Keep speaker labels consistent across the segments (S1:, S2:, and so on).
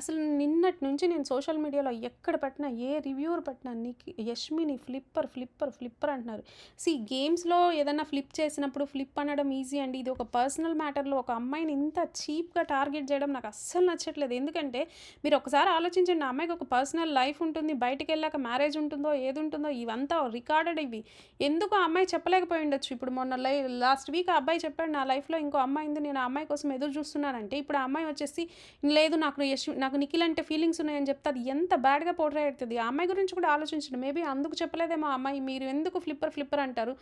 S1: అసలు నిన్నటి నుంచి నేను సోషల్ మీడియాలో ఎక్కడ పట్టినా ఏ రివ్యూర్ పట్టినా నీకు యష్మిని ఫ్లిప్పర్ ఫ్లిప్పర్ ఫ్లిప్పర్ అంటున్నారు సి గేమ్స్లో ఏదైనా ఫ్లిప్ చేసినప్పుడు ఫ్లిప్ అనడం ఈజీ అండి ఇది ఒక పర్సనల్ మ్యాటర్లో ఒక అమ్మాయిని ఇంత చీప్గా టార్గెట్ చేయడం నాకు అస్సలు నచ్చట్లేదు ఎందుకంటే మీరు ఒకసారి ఆలోచించండి నా అమ్మాయికి ఒక పర్సనల్ లైఫ్ ఉంటుంది బయటకు వెళ్ళాక మ్యారేజ్ ఉంటుందో ఏది ఉంటుందో ఇవంతా రికార్డెడ్ ఇవి ఎందుకు ఆ అమ్మాయి చెప్పలేకపోయి ఉండొచ్చు ఇప్పుడు మొన్న లై లాస్ట్ వీక్ ఆ అబ్బాయి చెప్పాడు నా లైఫ్లో ఇంకో అమ్మాయి ఉంది నేను ఆ అమ్మాయి కోసం ఎదురు చూస్తున్నానంటే ఇప్పుడు ఆ అమ్మాయి వచ్చేసి లేదు నాకు యశ్ నాకు నిఖిల్ అంటే ఫీలింగ్స్ ఉన్నాయని చెప్తే అది ఎంత బ్యాడ్గా పోర్ట్రే అవుతుంది ఆ అమ్మాయి గురించి కూడా ఆలోచించండి మేబీ అందుకు చెప్పలేదేమో అమ్మాయి మీరు ఎందుకు ఫ్లిప్పర్ ఫ్లిప్పర్ అంటారు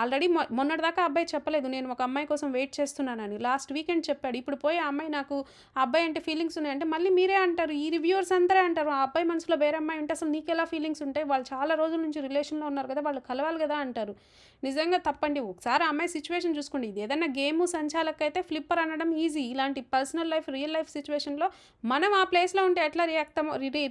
S1: ఆల్రెడీ మొన్నటిదాకా అబ్బాయి చెప్పలేదు నేను ఒక అమ్మాయి కోసం వెయిట్ చేస్తున్నానని లాస్ట్ వీకెండ్ చెప్పాడు ఇప్పుడు పోయి అమ్మాయి నాకు అబ్బాయి అంటే ఫీలింగ్స్ ఉన్నాయంటే మళ్ళీ మీరే అంటారు ఈ రివ్యూవర్స్ అందరే అంటారు ఆ అబ్బాయి మనసులో వేరే అమ్మాయి ఉంటే అసలు నీకెలా ఫీలింగ్స్ ఉంటాయి వాళ్ళు చాలా రోజుల నుంచి రిలేషన్లో ఉన్నారు కదా వాళ్ళు కలవాలి కదా అంటారు నిజంగా తప్పండి ఒకసారి అమ్మాయి సిచ్యువేషన్ చూసుకోండి ఇది ఏదైనా గేమ్ సంచాలకైతే ఫ్లిప్పర్ అనడం ఈజీ ఇలాంటి పర్సనల్ లైఫ్ రియల్ లైఫ్ సిచ్యువేషన్లో మనం ఆ ప్లేస్లో ఉంటే ఎట్లా రియాక్ట్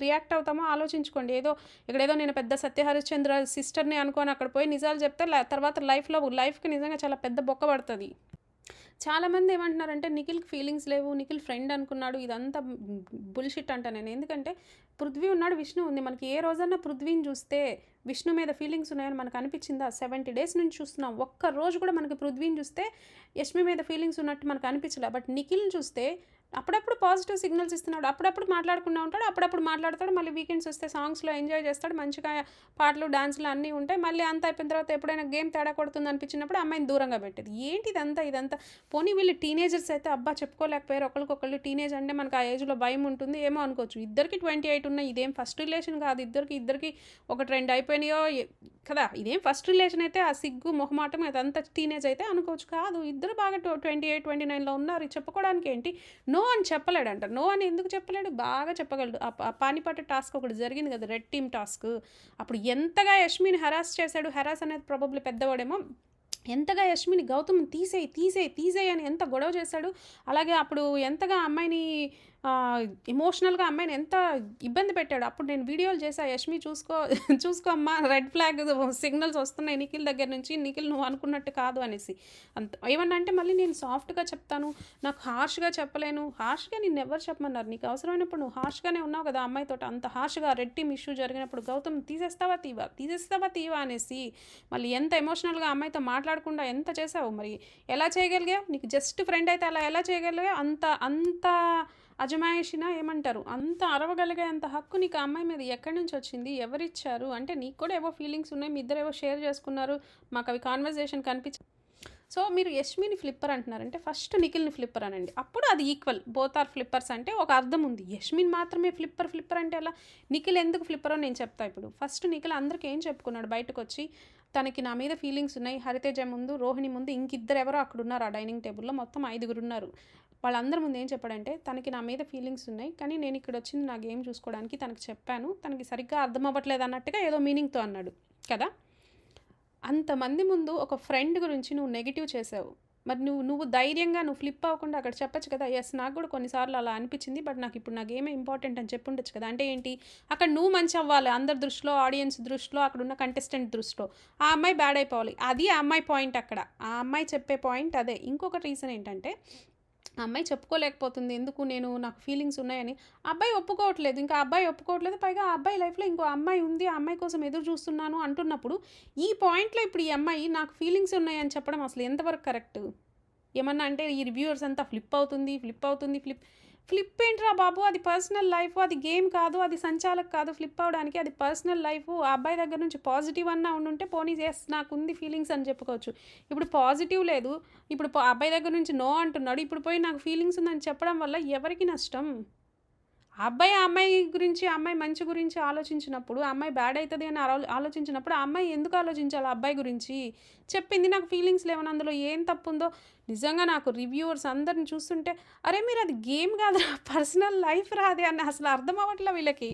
S1: రియాక్ట్ అవుతామో ఆలోచించుకోండి ఏదో ఇక్కడ ఏదో నేను పెద్ద సత్యహరిశ్చంద్ర సిస్టర్ని అనుకొని అక్కడ పోయి నిజాలు చెప్తే తర్వాత లైఫ్లో లైఫ్కి నిజంగా చాలా పెద్ద బొక్క పడుతుంది చాలామంది ఏమంటున్నారంటే నిఖిల్కి ఫీలింగ్స్ లేవు నిఖిల్ ఫ్రెండ్ అనుకున్నాడు ఇదంతా బుల్షిట్ అంట నేను ఎందుకంటే పృథ్వీ ఉన్నాడు విష్ణు ఉంది మనకి ఏ రోజన్నా పృథ్వీని చూస్తే విష్ణు మీద ఫీలింగ్స్ ఉన్నాయని మనకు అనిపించిందా సెవెంటీ డేస్ నుంచి చూస్తున్నాం ఒక్క రోజు కూడా మనకి పృథ్వీని చూస్తే యష్మి మీద ఫీలింగ్స్ ఉన్నట్టు మనకు అనిపించలే బట్ నిఖిల్ని చూస్తే అప్పుడప్పుడు పాజిటివ్ సిగ్నల్స్ ఇస్తున్నాడు అప్పుడప్పుడు మాట్లాడుకుంటూ ఉంటాడు అప్పుడప్పుడు మాట్లాడతాడు మళ్ళీ వీకెండ్స్ వస్తే సాంగ్స్లో ఎంజాయ్ చేస్తాడు మంచిగా పాటలు డాన్సులు అన్నీ ఉంటాయి మళ్ళీ అంత అయిపోయిన తర్వాత ఎప్పుడైనా గేమ్ తేడా కొడుతుంది అనిపించినప్పుడు అమ్మాయిని దూరంగా పెట్టేది ఏంటి ఇదంతా ఇదంతా పోనీ వీళ్ళు టీనేజర్స్ అయితే అబ్బా చెప్పుకోలేకపోయారు ఒకరికొకళ్ళు టీనేజ్ అంటే మనకు ఆ ఏజ్లో భయం ఉంటుంది ఏమో అనుకోవచ్చు ఇద్దరికి ట్వంటీ ఎయిట్ ఉన్నాయి ఇదేం ఫస్ట్ రిలేషన్ కాదు ఇద్దరికి ఇద్దరికి ఒక ట్రెండ్ అయిపోయినాయో కదా ఇదేం ఫస్ట్ రిలేషన్ అయితే ఆ సిగ్గు మొహమాటం అదంతా టీనేజ్ అయితే అనుకోవచ్చు కాదు ఇద్దరు బాగా ట్వంటీ ఎయిట్ ట్వంటీ నైన్లో ఉన్నారు చెప్పుకోవడానికి ఏంటి నో నో అని చెప్పలేడంట నో అని ఎందుకు చెప్పలేడు బాగా చెప్పగలడు ఆ పానిపాట టాస్క్ ఒకటి జరిగింది కదా రెడ్ టీమ్ టాస్క్ అప్పుడు ఎంతగా యష్మిని హెరాస్ చేశాడు హెరాస్ అనేది ప్రాబబ్లీ పెద్దవాడేమో ఎంతగా యష్మిని గౌతమ్ తీసేయి తీసేయి తీసేయి అని ఎంత గొడవ చేశాడు అలాగే అప్పుడు ఎంతగా అమ్మాయిని ఎమోషనల్గా అమ్మాయిని ఎంత ఇబ్బంది పెట్టాడు అప్పుడు నేను వీడియోలు చేసా యష్మి చూసుకో చూసుకో అమ్మా రెడ్ ఫ్లాగ్ సిగ్నల్స్ వస్తున్నాయి నిఖిల్ దగ్గర నుంచి నిఖిల్ నువ్వు అనుకున్నట్టు కాదు అనేసి అంత ఏమన్నా అంటే మళ్ళీ నేను సాఫ్ట్గా చెప్తాను నాకు హార్ష్గా చెప్పలేను హార్ష్గా నేను ఎవరు చెప్పమన్నారు నీకు అవసరమైనప్పుడు నువ్వు హార్ష్గానే ఉన్నావు కదా అమ్మాయితో అంత హార్ష్గా రెడ్ టీమ్ ఇష్యూ జరిగినప్పుడు గౌతమ్ తీసేస్తావా తీవా తీసేస్తావా తీవా అనేసి మళ్ళీ ఎంత ఎమోషనల్గా అమ్మాయితో మాట్లాడకుండా ఎంత చేసావు మరి ఎలా చేయగలిగా నీకు జస్ట్ ఫ్రెండ్ అయితే అలా ఎలా చేయగలిగా అంత అంత అజమాయిషినా ఏమంటారు అంత అంత హక్కు నీకు ఆ అమ్మాయి మీద ఎక్కడి నుంచి వచ్చింది ఎవరిచ్చారు అంటే నీకు కూడా ఏవో ఫీలింగ్స్ ఉన్నాయి మీ ఇద్దరు ఏవో షేర్ చేసుకున్నారు మాకు అవి కాన్వర్జేషన్ కనిపించ సో మీరు యష్మిని ఫ్లిప్పర్ అంటున్నారంటే ఫస్ట్ నిఖిల్ని ఫ్లిప్పర్ అనండి అప్పుడు అది ఈక్వల్ బోత్ ఆర్ ఫ్లిప్పర్స్ అంటే ఒక అర్థం ఉంది యష్మిన్ మాత్రమే ఫ్లిప్పర్ ఫ్లిప్పర్ అంటే ఎలా నిఖిల్ ఎందుకు ఫ్లిప్పరో నేను చెప్తా ఇప్పుడు ఫస్ట్ నిఖిల్ అందరికీ ఏం చెప్పుకున్నాడు బయటకు వచ్చి తనకి నా మీద ఫీలింగ్స్ ఉన్నాయి హరితేజ ముందు రోహిణి ముందు ఇంకిద్దరు ఎవరో అక్కడ ఉన్నారు ఆ డైనింగ్ టేబుల్లో మొత్తం ఐదుగురు ఉన్నారు వాళ్ళందరి ముందు ఏం చెప్పాడంటే తనకి నా మీద ఫీలింగ్స్ ఉన్నాయి కానీ నేను ఇక్కడ వచ్చింది నా గేమ్ చూసుకోవడానికి తనకి చెప్పాను తనకి సరిగ్గా అర్థం అవ్వట్లేదు అన్నట్టుగా ఏదో మీనింగ్తో అన్నాడు కదా అంతమంది ముందు ఒక ఫ్రెండ్ గురించి నువ్వు నెగిటివ్ చేసావు మరి నువ్వు నువ్వు ధైర్యంగా నువ్వు ఫ్లిప్ అవ్వకుండా అక్కడ చెప్పచ్చు కదా ఎస్ నాకు కూడా కొన్నిసార్లు అలా అనిపించింది బట్ నాకు ఇప్పుడు నాకు ఏమే ఇంపార్టెంట్ అని చెప్పుండొచ్చు కదా అంటే ఏంటి అక్కడ నువ్వు మంచి అవ్వాలి అందరి దృష్టిలో ఆడియన్స్ దృష్టిలో అక్కడ ఉన్న కంటెస్టెంట్ దృష్టిలో ఆ అమ్మాయి బ్యాడ్ అయిపోవాలి అది ఆ అమ్మాయి పాయింట్ అక్కడ ఆ అమ్మాయి చెప్పే పాయింట్ అదే ఇంకొక రీజన్ ఏంటంటే అమ్మాయి చెప్పుకోలేకపోతుంది ఎందుకు నేను నాకు ఫీలింగ్స్ ఉన్నాయని అబ్బాయి ఒప్పుకోవట్లేదు ఇంకా అబ్బాయి ఒప్పుకోవట్లేదు పైగా ఆ అబ్బాయి లైఫ్లో ఇంకో అమ్మాయి ఉంది ఆ అమ్మాయి కోసం ఎదురు చూస్తున్నాను అంటున్నప్పుడు ఈ పాయింట్లో ఇప్పుడు ఈ అమ్మాయి నాకు ఫీలింగ్స్ ఉన్నాయని చెప్పడం అసలు ఎంతవరకు కరెక్ట్ ఏమన్నా అంటే ఈ రివ్యూవర్స్ అంతా ఫ్లిప్ అవుతుంది ఫ్లిప్ అవుతుంది ఫ్లిప్ ఫ్లిప్ ఏంట్రా బాబు అది పర్సనల్ లైఫ్ అది గేమ్ కాదు అది సంచాలకు కాదు ఫ్లిప్ అవడానికి అది పర్సనల్ లైఫ్ ఆ అబ్బాయి దగ్గర నుంచి పాజిటివ్ అన్నా ఉండుంటే పోనీ ఎస్ నాకు ఉంది ఫీలింగ్స్ అని చెప్పుకోవచ్చు ఇప్పుడు పాజిటివ్ లేదు ఇప్పుడు అబ్బాయి దగ్గర నుంచి నో అంటున్నాడు ఇప్పుడు పోయి నాకు ఫీలింగ్స్ ఉందని చెప్పడం వల్ల ఎవరికి నష్టం అబ్బాయి ఆ అమ్మాయి గురించి అమ్మాయి మంచి గురించి ఆలోచించినప్పుడు అమ్మాయి బ్యాడ్ అవుతుంది అని ఆలోచించినప్పుడు ఆ అమ్మాయి ఎందుకు ఆలోచించాలి అబ్బాయి గురించి చెప్పింది నాకు ఫీలింగ్స్ లేవని అందులో ఏం తప్పుందో నిజంగా నాకు రివ్యూవర్స్ అందరిని చూస్తుంటే అరే మీరు అది గేమ్ కాదురా పర్సనల్ లైఫ్ రాదే అని అసలు అర్థం అవ్వట్లే వీళ్ళకి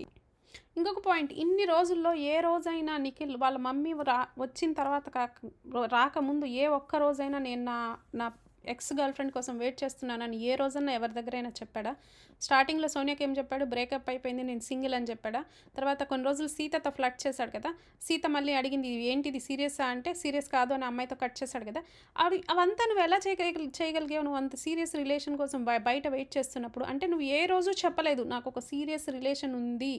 S1: ఇంకొక పాయింట్ ఇన్ని రోజుల్లో ఏ రోజైనా నిఖిల్ వాళ్ళ మమ్మీ రా వచ్చిన తర్వాత కాక రాకముందు ఏ ఒక్క రోజైనా నేను నా నా ఎక్స్ గర్ల్ ఫ్రెండ్ కోసం వెయిట్ చేస్తున్నానని ఏ రోజన్నా ఎవరి దగ్గరైనా చెప్పాడా స్టార్టింగ్లో సోనియాకి ఏం చెప్పాడు బ్రేకప్ అయిపోయింది నేను సింగిల్ అని చెప్పాడా తర్వాత కొన్ని రోజులు సీతతో ఫ్లట్ చేశాడు కదా సీత మళ్ళీ అడిగింది ఏంటిది సీరియసా అంటే సీరియస్ కాదు అని అమ్మాయితో కట్ చేశాడు కదా అవి అవంతా నువ్వు ఎలా చేయగల చేయగలిగావు నువ్వు అంత సీరియస్ రిలేషన్ కోసం బయట వెయిట్ చేస్తున్నప్పుడు అంటే నువ్వు ఏ రోజు చెప్పలేదు నాకు ఒక సీరియస్ రిలేషన్ ఉంది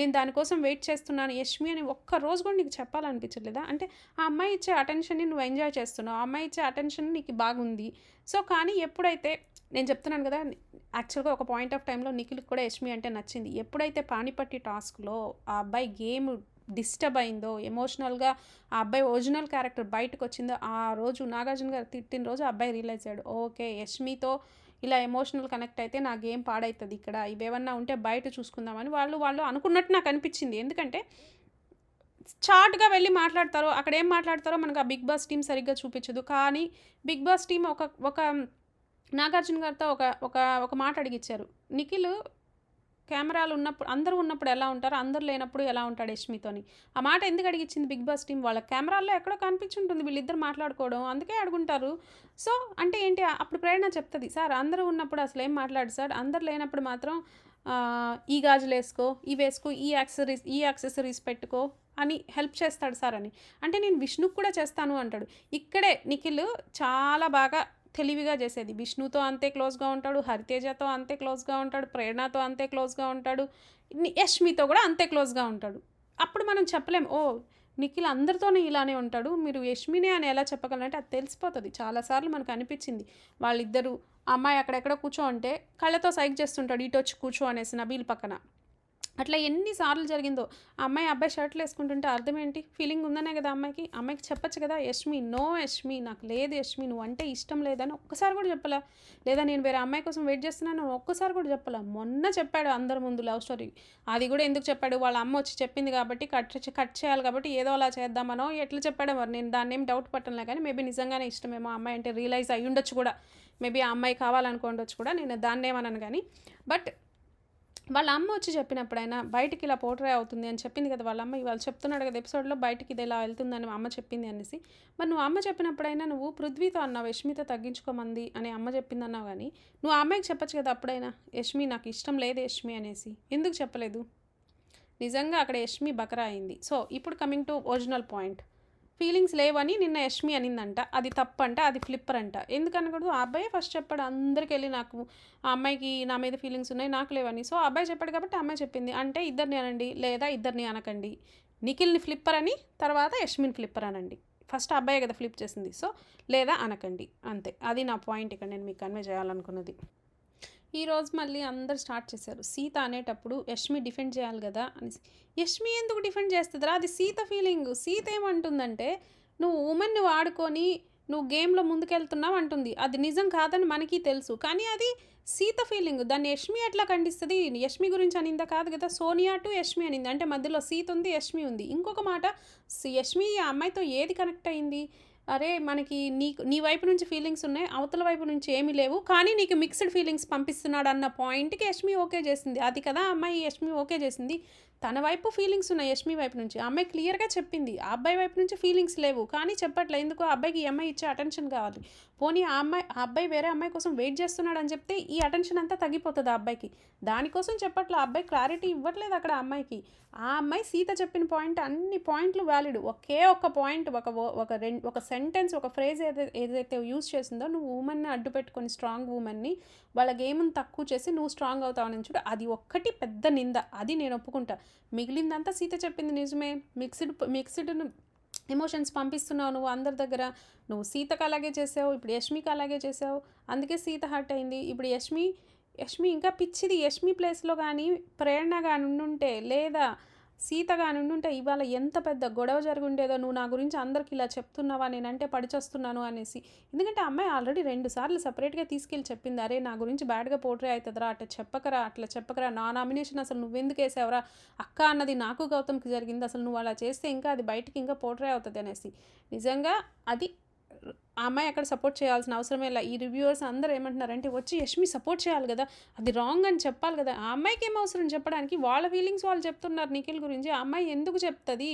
S1: నేను దానికోసం వెయిట్ చేస్తున్నాను యష్మి అని ఒక్క రోజు కూడా నీకు చెప్పాలనిపించలేదా అంటే ఆ అమ్మాయి ఇచ్చే అటెన్షన్ని నువ్వు ఎంజాయ్ చేస్తున్నావు ఆ అమ్మాయి ఇచ్చే అటెన్షన్ నీకు బాగుంది సో కానీ ఎప్పుడైతే నేను చెప్తున్నాను కదా యాక్చువల్గా ఒక పాయింట్ ఆఫ్ టైంలో నిఖిల్ కూడా యష్మి అంటే నచ్చింది ఎప్పుడైతే పానిపట్టి టాస్క్లో ఆ అబ్బాయి గేమ్ డిస్టర్బ్ అయిందో ఎమోషనల్గా ఆ అబ్బాయి ఒరిజినల్ క్యారెక్టర్ బయటకు వచ్చిందో ఆ రోజు నాగార్జున గారు తిట్టిన రోజు అబ్బాయి రియలైజ్ అయ్యాడు ఓకే యష్మితో ఇలా ఎమోషనల్ కనెక్ట్ అయితే నా గేమ్ పాడవుతుంది ఇక్కడ ఇవేమన్నా ఉంటే బయట చూసుకుందామని వాళ్ళు వాళ్ళు అనుకున్నట్టు నాకు అనిపించింది ఎందుకంటే షార్ట్గా వెళ్ళి మాట్లాడతారో అక్కడ ఏం మాట్లాడతారో మనకు ఆ బిగ్ బాస్ టీం సరిగ్గా చూపించదు కానీ బిగ్ బాస్ టీం ఒక ఒక నాగార్జున గారితో ఒక ఒక ఒక మాట అడిగిచ్చారు నిఖిల్ కెమెరాలు ఉన్నప్పుడు అందరూ ఉన్నప్పుడు ఎలా ఉంటారు అందరూ లేనప్పుడు ఎలా ఉంటాడు యష్మితోని ఆ మాట ఎందుకు అడిగించింది బిగ్ బాస్ టీం వాళ్ళ కెమెరాల్లో ఎక్కడో కనిపించుంటుంది వీళ్ళిద్దరు మాట్లాడుకోవడం అందుకే అడుగుంటారు సో అంటే ఏంటి అప్పుడు ప్రేరణ చెప్తుంది సార్ అందరూ ఉన్నప్పుడు అసలు ఏం మాట్లాడు సార్ అందరు లేనప్పుడు మాత్రం ఈ గాజులు వేసుకో ఈ వేసుకో ఈ యాక్సెసరీస్ ఈ యాక్సెసరీస్ పెట్టుకో అని హెల్ప్ చేస్తాడు సార్ అని అంటే నేను విష్ణుకు కూడా చేస్తాను అంటాడు ఇక్కడే నిఖిల్ చాలా బాగా తెలివిగా చేసేది విష్ణుతో అంతే క్లోజ్గా ఉంటాడు హరితేజతో అంతే క్లోజ్గా ఉంటాడు ప్రేరణతో అంతే క్లోజ్గా ఉంటాడు యష్మితో కూడా అంతే క్లోజ్గా ఉంటాడు అప్పుడు మనం చెప్పలేం ఓ నిఖిల్ అందరితోనే ఇలానే ఉంటాడు మీరు యష్మినే అని ఎలా చెప్పగలంటే అది తెలిసిపోతుంది చాలాసార్లు మనకు అనిపించింది వాళ్ళిద్దరూ అమ్మాయి అక్కడెక్కడ కూర్చో అంటే కళ్ళతో సైక్ చేస్తుంటాడు ఇటు వచ్చి కూర్చో అనేసి నబీల్ పక్కన అట్లా ఎన్నిసార్లు జరిగిందో అమ్మాయి అబ్బాయి షర్ట్లు వేసుకుంటుంటే అర్థం ఏంటి ఫీలింగ్ ఉందనే కదా అమ్మాయికి అమ్మాయికి చెప్పచ్చు కదా యష్మి నో యష్మి నాకు లేదు యష్మి నువ్వు అంటే ఇష్టం లేదని ఒక్కసారి కూడా చెప్పలా లేదా నేను వేరే అమ్మాయి కోసం వెయిట్ చేస్తున్నాను ఒక్కసారి కూడా చెప్పలా మొన్న చెప్పాడు అందరి ముందు లవ్ స్టోరీ అది కూడా ఎందుకు చెప్పాడు వాళ్ళ అమ్మ వచ్చి చెప్పింది కాబట్టి కట్ కట్ చేయాలి కాబట్టి ఏదో అలా చేద్దామనో ఎట్లా చెప్పాడో మరి నేను దాన్ని ఏం డౌట్ పట్టనులే కానీ మేబీ నిజంగానే ఇష్టమేమో అమ్మాయి అంటే రియలైజ్ అయ్యి ఉండొచ్చు కూడా మేబీ ఆ అమ్మాయి కావాలనుకోండొచ్చు కూడా నేను దాన్నేమనను కానీ బట్ వాళ్ళ అమ్మ వచ్చి చెప్పినప్పుడైనా బయటికి ఇలా పోటరే అవుతుంది అని చెప్పింది కదా వాళ్ళ అమ్మ ఇవాళ చెప్తున్నాడు కదా ఎపిసోడ్లో బయటికి ఇది ఇలా వెళ్తుందని అమ్మ చెప్పింది అనేసి మరి నువ్వు అమ్మ చెప్పినప్పుడైనా నువ్వు పృథ్వీతో అన్నావు యష్మిత తగ్గించుకోమంది అని అమ్మ చెప్పింది అన్నావు కానీ నువ్వు అమ్మాయికి చెప్పచ్చు కదా అప్పుడైనా యష్మి నాకు ఇష్టం లేదు యష్మి అనేసి ఎందుకు చెప్పలేదు నిజంగా అక్కడ యష్మి బకరా అయింది సో ఇప్పుడు coming to original point feelings లేవని నిన్న యష్మి అనిందంట అది తప్పంట అది ఫ్లిప్పర్ అంట ఎందుకనకూడదు ఆ అబ్బాయి ఫస్ట్ చెప్పాడు అందరికి వెళ్ళి నాకు ఆ అమ్మాయికి నా మీద ఫీలింగ్స్ ఉన్నాయి నాకు లేవని సో అబ్బాయి చెప్పాడు కాబట్టి అమ్మాయి చెప్పింది అంటే ఇద్దరిని అనండి లేదా ఇద్దరిని అనకండి నిఖిల్ని ఫ్లిప్పర్ అని తర్వాత యష్మిని ఫ్లిప్పర్ అనండి ఫస్ట్ అబ్బాయి కదా ఫ్లిప్ చేసింది సో లేదా అనకండి అంతే అది నా పాయింట్ ఇక్కడ నేను మీకు కన్వే చేయాలనుకున్నది ఈరోజు మళ్ళీ అందరు స్టార్ట్ చేశారు సీత అనేటప్పుడు యష్మి డిఫెండ్ చేయాలి కదా అని యష్మి ఎందుకు డిఫెండ్ చేస్తుందిరా అది సీత ఫీలింగ్ సీత ఏమంటుందంటే నువ్వు ఉమెన్ని వాడుకొని నువ్వు గేమ్లో ముందుకెళ్తున్నావు అంటుంది అది నిజం కాదని మనకి తెలుసు కానీ అది సీత ఫీలింగ్ దాన్ని యష్మి ఎట్లా ఖండిస్తుంది యష్మి గురించి అనిందా కాదు కదా సోనియా టు యష్మి అనింది అంటే మధ్యలో సీత ఉంది యష్మి ఉంది ఇంకొక మాట యష్మి ఈ అమ్మాయితో ఏది కనెక్ట్ అయింది అరే మనకి నీకు నీ వైపు నుంచి ఫీలింగ్స్ ఉన్నాయి అవతల వైపు నుంచి ఏమీ లేవు కానీ నీకు మిక్స్డ్ ఫీలింగ్స్ పంపిస్తున్నాడు అన్న పాయింట్కి యష్మి ఓకే చేసింది అది కదా అమ్మాయి యష్మి ఓకే చేసింది తన వైపు ఫీలింగ్స్ ఉన్నాయి యష్మి వైపు నుంచి అమ్మాయి క్లియర్గా చెప్పింది ఆ అబ్బాయి వైపు నుంచి ఫీలింగ్స్ లేవు కానీ చెప్పట్లే ఎందుకు ఆ అబ్బాయికి ఈ అమ్మాయి ఇచ్చే అటెన్షన్ కావాలి పోనీ ఆ అమ్మాయి ఆ అబ్బాయి వేరే అమ్మాయి కోసం వెయిట్ చేస్తున్నాడు అని చెప్తే ఈ అటెన్షన్ అంతా తగ్గిపోతుంది ఆ అబ్బాయికి దానికోసం చెప్పట్లే ఆ అబ్బాయి క్లారిటీ ఇవ్వట్లేదు అక్కడ అమ్మాయికి ఆ అమ్మాయి సీత చెప్పిన పాయింట్ అన్ని పాయింట్లు వ్యాలిడ్ ఒకే ఒక పాయింట్ ఒక ఒక రెండు ఒక సెంటెన్స్ ఒక ఫ్రేజ్ ఏదైతే ఏదైతే యూజ్ చేసిందో నువ్వు ఉమెన్ని అడ్డు పెట్టుకొని స్ట్రాంగ్ ఉమెన్ని వాళ్ళ గేమ్ని తక్కువ చేసి నువ్వు స్ట్రాంగ్ అవుతావు అని చూడు అది ఒక్కటి పెద్ద నింద అది నేను ఒప్పుకుంటాను మిగిలిందంతా సీత చెప్పింది నిజమే మిక్స్డ్ మిక్స్డ్ ఎమోషన్స్ పంపిస్తున్నావు నువ్వు అందరి దగ్గర నువ్వు సీతకు అలాగే చేసావు ఇప్పుడు యష్మికి అలాగే చేసావు అందుకే సీత హర్ట్ అయింది ఇప్పుడు యష్మి యష్మి ఇంకా పిచ్చిది యష్మి ప్లేస్లో కానీ ప్రేరణ కానీ ఉండుంటే లేదా సీతగా నుండుంటే ఇవాళ ఎంత పెద్ద గొడవ జరుగుండేదో నువ్వు నా గురించి అందరికి ఇలా చెప్తున్నావా నేనంటే పడిచేస్తున్నాను అనేసి ఎందుకంటే అమ్మాయి ఆల్రెడీ రెండు సార్లు సపరేట్గా తీసుకెళ్ళి చెప్పింది అరే నా గురించి బ్యాడ్గా పోట్రే అవుతుందిరా అట్లా చెప్పకరా అట్లా చెప్పకరా నా నామినేషన్ అసలు నువ్వెందుకు వేసావరా అక్క అన్నది నాకు గౌతమ్కి జరిగింది అసలు నువ్వు అలా చేస్తే ఇంకా అది బయటికి ఇంకా పోట్రే అవుతుంది అనేసి నిజంగా అది ఆ అమ్మాయి అక్కడ సపోర్ట్ చేయాల్సిన అవసరమే లేదు ఈ రివ్యూవర్స్ అందరూ ఏమంటున్నారంటే వచ్చి యష్మి సపోర్ట్ చేయాలి కదా అది రాంగ్ అని చెప్పాలి కదా ఆ అమ్మాయికి ఏం అవసరం చెప్పడానికి వాళ్ళ ఫీలింగ్స్ వాళ్ళు చెప్తున్నారు నిఖిల్ గురించి ఆ అమ్మాయి ఎందుకు చెప్తుంది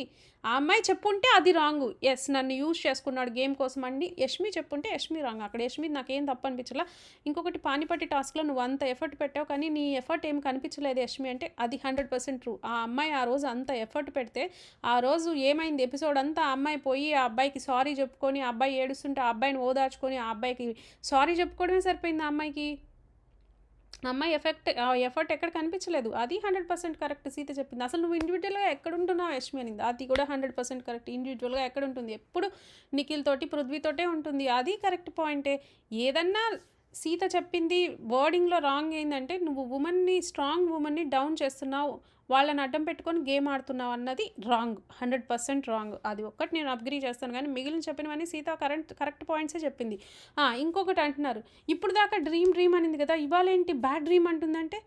S1: ఆ అమ్మాయి చెప్పుంటే అది రాంగ్ ఎస్ నన్ను యూజ్ చేసుకున్నాడు గేమ్ కోసం అండి యష్మి చెప్పుంటే యష్మి రాంగ్ అక్కడ యష్మి నాకేం తప్పనిపించలా ఇంకొకటి పానిపట్టి టాస్క్లో నువ్వు అంత ఎఫర్ట్ పెట్టావు కానీ నీ ఎఫర్ట్ ఏం కనిపించలేదు యష్మి అంటే అది హండ్రెడ్ పర్సెంట్ ట్రూ ఆ అమ్మాయి ఆ రోజు అంత ఎఫర్ట్ పెడితే ఆ రోజు ఏమైంది ఎపిసోడ్ అంతా ఆ అమ్మాయి పోయి ఆ అబ్బాయికి సారీ చెప్పుకొని ఆ అబ్బాయి ఏడుస్తుంటే ఆ అబ్బాయిని ఓదార్చుకొని ఆ అబ్బాయికి సారీ చెప్పుకోవడమే సరిపోయింది ఆ అమ్మాయికి అమ్మాయి ఎఫెక్ట్ ఎఫర్ట్ ఎక్కడ కనిపించలేదు అది హండ్రెడ్ పర్సెంట్ కరెక్ట్ సీత చెప్పింది అసలు నువ్వు ఇండివిజువల్గా ఎక్కడుంటున్నావు యష్మి అనింది అది కూడా హండ్రెడ్ పర్సెంట్ కరెక్ట్ ఇండివిజువల్గా ఉంటుంది ఎప్పుడు నిఖిల్ తోటి పృథ్వీతోటే ఉంటుంది అది కరెక్ట్ పాయింటే ఏదన్నా సీత చెప్పింది వర్డింగ్లో రాంగ్ ఏంటంటే నువ్వు ఉమెన్ని స్ట్రాంగ్ ఉమెన్ని డౌన్ చేస్తున్నావు వాళ్ళని అడ్డం పెట్టుకొని గేమ్ ఆడుతున్నావు అన్నది రాంగ్ హండ్రెడ్ పర్సెంట్ రాంగ్ అది ఒక్కటి నేను అప్గ్రీ చేస్తాను కానీ మిగిలిన చెప్పినవన్నీ సీత కరెంట్ కరెక్ట్ పాయింట్సే చెప్పింది ఇంకొకటి అంటున్నారు ఇప్పుడు దాకా డ్రీమ్ డ్రీమ్ అనింది కదా ఇవాళ ఏంటి బ్యాడ్ డ్రీమ్ అంటుందంటే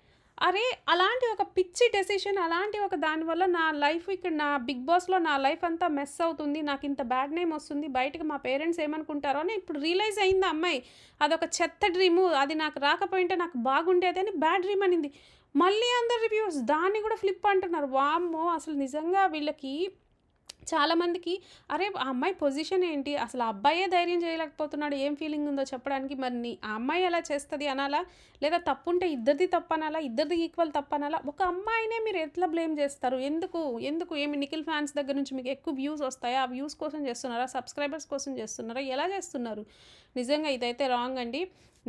S1: అరే అలాంటి ఒక పిచ్చి డెసిషన్ అలాంటి ఒక దానివల్ల నా లైఫ్ ఇక్కడ నా బిగ్ బాస్లో నా లైఫ్ అంతా మెస్ అవుతుంది నాకు ఇంత బ్యాడ్ నేమ్ వస్తుంది బయటకు మా పేరెంట్స్ ఏమనుకుంటారో అని ఇప్పుడు రియలైజ్ అయింది అమ్మాయి అదొక చెత్త డ్రీము అది నాకు రాకపోయింటే నాకు బాగుండేదని బ్యాడ్ డ్రీమ్ అనింది మళ్ళీ అందరు రివ్యూస్ దాన్ని కూడా ఫ్లిప్ అంటున్నారు వామ్మో అసలు నిజంగా వీళ్ళకి చాలామందికి అరే ఆ అమ్మాయి పొజిషన్ ఏంటి అసలు ఆ అబ్బాయే ధైర్యం చేయలేకపోతున్నాడు ఏం ఫీలింగ్ ఉందో చెప్పడానికి మరి నీ ఆ అమ్మాయి ఎలా చేస్తుంది అనాలా లేదా తప్పుంటే ఇద్దరిది తప్పు అనాలా ఇద్దరిది ఈక్వల్ తప్పు అనాలా ఒక అమ్మాయినే మీరు ఎట్లా బ్లేమ్ చేస్తారు ఎందుకు ఎందుకు ఏమి నిఖిల్ ఫ్యాన్స్ దగ్గర నుంచి మీకు ఎక్కువ వ్యూస్ వస్తాయా ఆ వ్యూస్ కోసం చేస్తున్నారా సబ్స్క్రైబర్స్ కోసం చేస్తున్నారా ఎలా చేస్తున్నారు నిజంగా ఇదైతే రాంగ్ అండి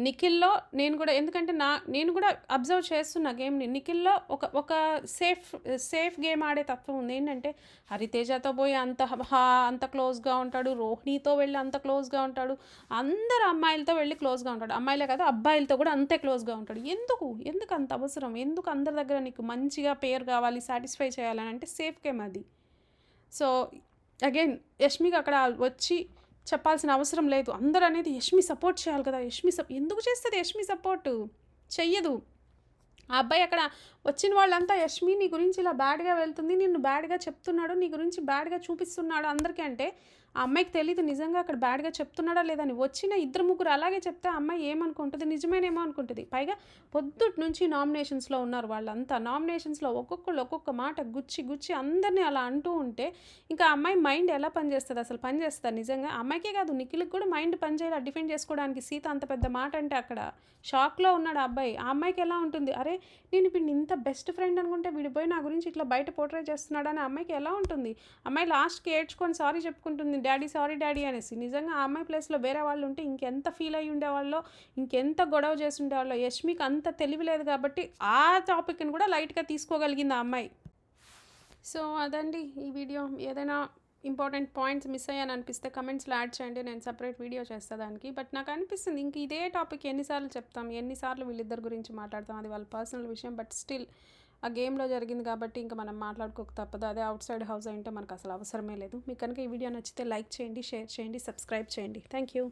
S1: నిఖిల్లో నేను కూడా ఎందుకంటే నా నేను కూడా అబ్జర్వ్ చేస్తున్న గేమ్ని నిఖిల్లో ఒక ఒక సేఫ్ సేఫ్ గేమ్ ఆడే తత్వం ఉంది ఏంటంటే హరితేజతో పోయి అంత అంత క్లోజ్గా ఉంటాడు రోహిణితో వెళ్ళి అంత క్లోజ్గా ఉంటాడు అందరు అమ్మాయిలతో వెళ్ళి క్లోజ్గా ఉంటాడు అమ్మాయిలే కాదు అబ్బాయిలతో కూడా అంతే క్లోజ్గా ఉంటాడు ఎందుకు ఎందుకు అంత అవసరం ఎందుకు అందరి దగ్గర నీకు మంచిగా పేరు కావాలి సాటిస్ఫై చేయాలని అంటే సేఫ్ గేమ్ అది సో అగైన్ యష్మికి అక్కడ వచ్చి చెప్పాల్సిన అవసరం లేదు అందరూ అనేది యష్మి సపోర్ట్ చేయాలి కదా యష్మి సప్ ఎందుకు చేస్తుంది యష్మి సపోర్ట్ చెయ్యదు ఆ అబ్బాయి అక్కడ వచ్చిన వాళ్ళంతా యష్మి నీ గురించి ఇలా బ్యాడ్గా వెళ్తుంది నిన్ను బ్యాడ్గా చెప్తున్నాడు నీ గురించి బ్యాడ్గా చూపిస్తున్నాడు అందరికీ అంటే ఆ అమ్మాయికి తెలియదు నిజంగా అక్కడ బ్యాడ్గా చెప్తున్నాడా లేదని వచ్చిన ఇద్దరు ముగ్గురు అలాగే చెప్తే అమ్మాయి ఏమనుకుంటుంది నిజమేనేమో అనుకుంటుంది పైగా పొద్దుటి నుంచి నామినేషన్స్లో ఉన్నారు వాళ్ళంతా నామినేషన్స్లో ఒక్కొక్కళ్ళు ఒక్కొక్క మాట గుచ్చి గుచ్చి అందరినీ అలా అంటూ ఉంటే ఇంకా అమ్మాయి మైండ్ ఎలా పనిచేస్తుంది అసలు పనిచేస్తుంది నిజంగా అమ్మాయికే కాదు నిఖిల్కి కూడా మైండ్ పనిచేయాలి డిఫెండ్ చేసుకోవడానికి సీత అంత పెద్ద మాట అంటే అక్కడ షాక్లో ఉన్నాడు అబ్బాయి ఆ అమ్మాయికి ఎలా ఉంటుంది అరే నేను ఇప్పుడు ఇంత బెస్ట్ ఫ్రెండ్ అనుకుంటే విడిపోయి నా గురించి ఇట్లా బయట పోర్ట్రేట్ అని అమ్మాయికి ఎలా ఉంటుంది అమ్మాయి లాస్ట్కి ఏడ్చుకొని సారీ చెప్పుకుంటుంది డాడీ సారీ డాడీ అనేసి నిజంగా ఆ అమ్మాయి ప్లేస్లో వేరే వాళ్ళు ఉంటే ఇంకెంత ఫీల్ అయ్యి ఉండేవాళ్ళో ఇంకెంత గొడవ చేసి ఉండేవాళ్ళో యష్మికి అంత తెలివి లేదు కాబట్టి ఆ టాపిక్ని కూడా లైట్గా తీసుకోగలిగింది ఆ అమ్మాయి సో అదండి ఈ వీడియో ఏదైనా ఇంపార్టెంట్ పాయింట్స్ మిస్ అయ్యాను అనిపిస్తే కమెంట్స్లో యాడ్ చేయండి నేను సపరేట్ వీడియో చేస్తా దానికి బట్ నాకు అనిపిస్తుంది ఇంక ఇదే టాపిక్ ఎన్నిసార్లు చెప్తాం ఎన్నిసార్లు వీళ్ళిద్దరి గురించి మాట్లాడతాం అది వాళ్ళ పర్సనల్ విషయం బట్ స్టిల్ ఆ గేమ్లో జరిగింది కాబట్టి ఇంకా మనం మాట్లాడుకోక తప్పదు అదే అవుట్ సైడ్ హౌస్ అయింటే మనకు అసలు అవసరమే లేదు మీకు కనుక ఈ వీడియో నచ్చితే లైక్ చేయండి షేర్ చేయండి సబ్స్క్రైబ్ చేయండి థ్యాంక్ యూ